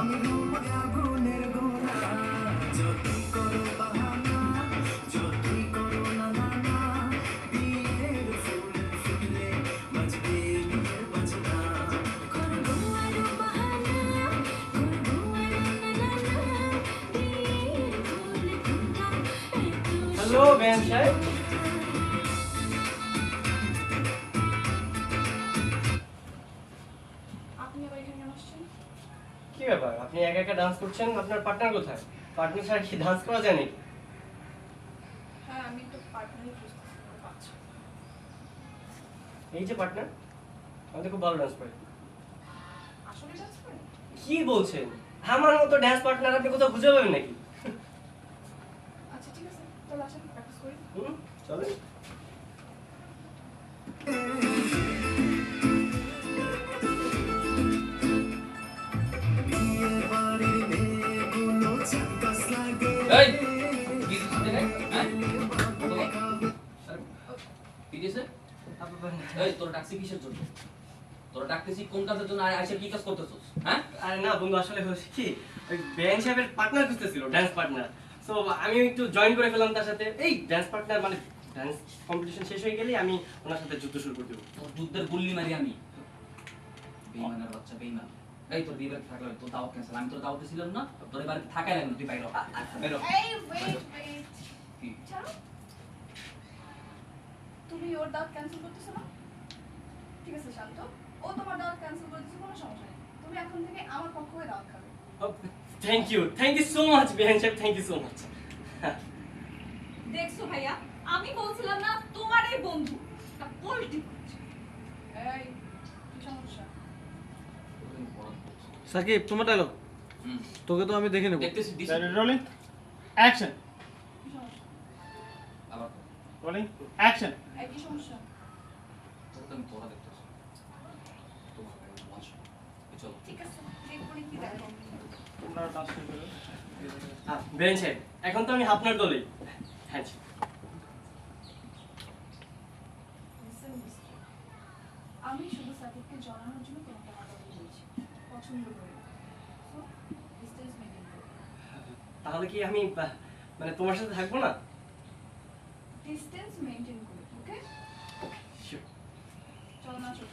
আমি রূপ আগুনের গোলা যতই করো বাহানা যতই করো আপনি আবার এখানে আসছেন? কি ব্যাপার? আপনি একা একা ডান্স করছেন? আপনার পার্টনার কোথায়? পার্টনার ছাড়া কি ডান্স করা যায় নাকি? হ্যাঁ আমি তো পার্টনারই এই যে পার্টনার আমাদের খুব ভালো ডান্স করে। আসলে ডান্স করেন কি বলছেন? আমার মতো ড্যান্স পার্টনার আপনি কোথাও খুঁজে পাবেন নাকি? আচ্ছা ঠিক আছে তাহলে আসেন প্র্যাকটিস করি। হুম চলেন। তোর ডাকছি কিসের জন্য? তোর ডাকতেছি কোন কাজের জন্য আর আইসা কি কাজ করতেছস? হ্যাঁ? আরে না বন্ধু আসলে হয়েছে কি? ওই সাহেবের পার্টনার খুঁজতেছিল ড্যান্স পার্টনার সো আমি একটু জয়েন করে ফেলাম তার সাথে। এই ড্যান্স পার্টনার মানে ড্যান্স কম্পিটিশন শেষ হয়ে আমি ওনার সাথে যুদ্ধ শুরু করে দেবো। যুদ্ধের গুল্লি মারি আমি। বেইমানের বাচ্চা বেইমান। এই তোর বিয়ে বাড়িতে থাকলে তোর দাওয়াত ক্যান্সেল আমি তোর দাওয়াতে ছিলাম না তোর বাড়িতে থাকাই লাগবে না, তুই বাইরে ওয়েট ওয়েট তুমি ওর দাওয়াত ক্যান্সেল করতেছো না? ঠিক আছে শান্ত। ও তোমার দাওয়াত ক্যান্সেল করে কোনো সমস্যা নেই। তুমি এখন থেকে আমার পক্ষ হয়ে দাওয়াত খাবে। Thank you thank you so much Ben সাহেব থ্যাংক ইউ সো মাচ দেখছ ভাইয়া আমি বলছিলাম না তোমার এই বন্ধু করছে। এই কি সমস্যা সাকিব তোমার ডায়লগ তোকে তো আমি দেখে নেব। দেখতেছি দিছি। Rolling action. রোলিং অ্যাকশন এই কি সমস্যা। তোর তো আমি তোরা দেখতেছি। তোমার গায়ে মাছ। এই চল। ঠিক আছে দেখবনি কি দেখো। তোমরা ডান্স শুরু করো। বেন সাহেব এখন তো আমি আপনার দলেই হ্যাঁ. আমি শুধু সাকিবকে জানানোর জন্য তোমাকে কথা বলেছি। তাহলে কি আমি মানে তোমার সাথে থাকব না? ডিসটেন্স মেইনটেইন করি ওকে ওকে শিওর চল না চল।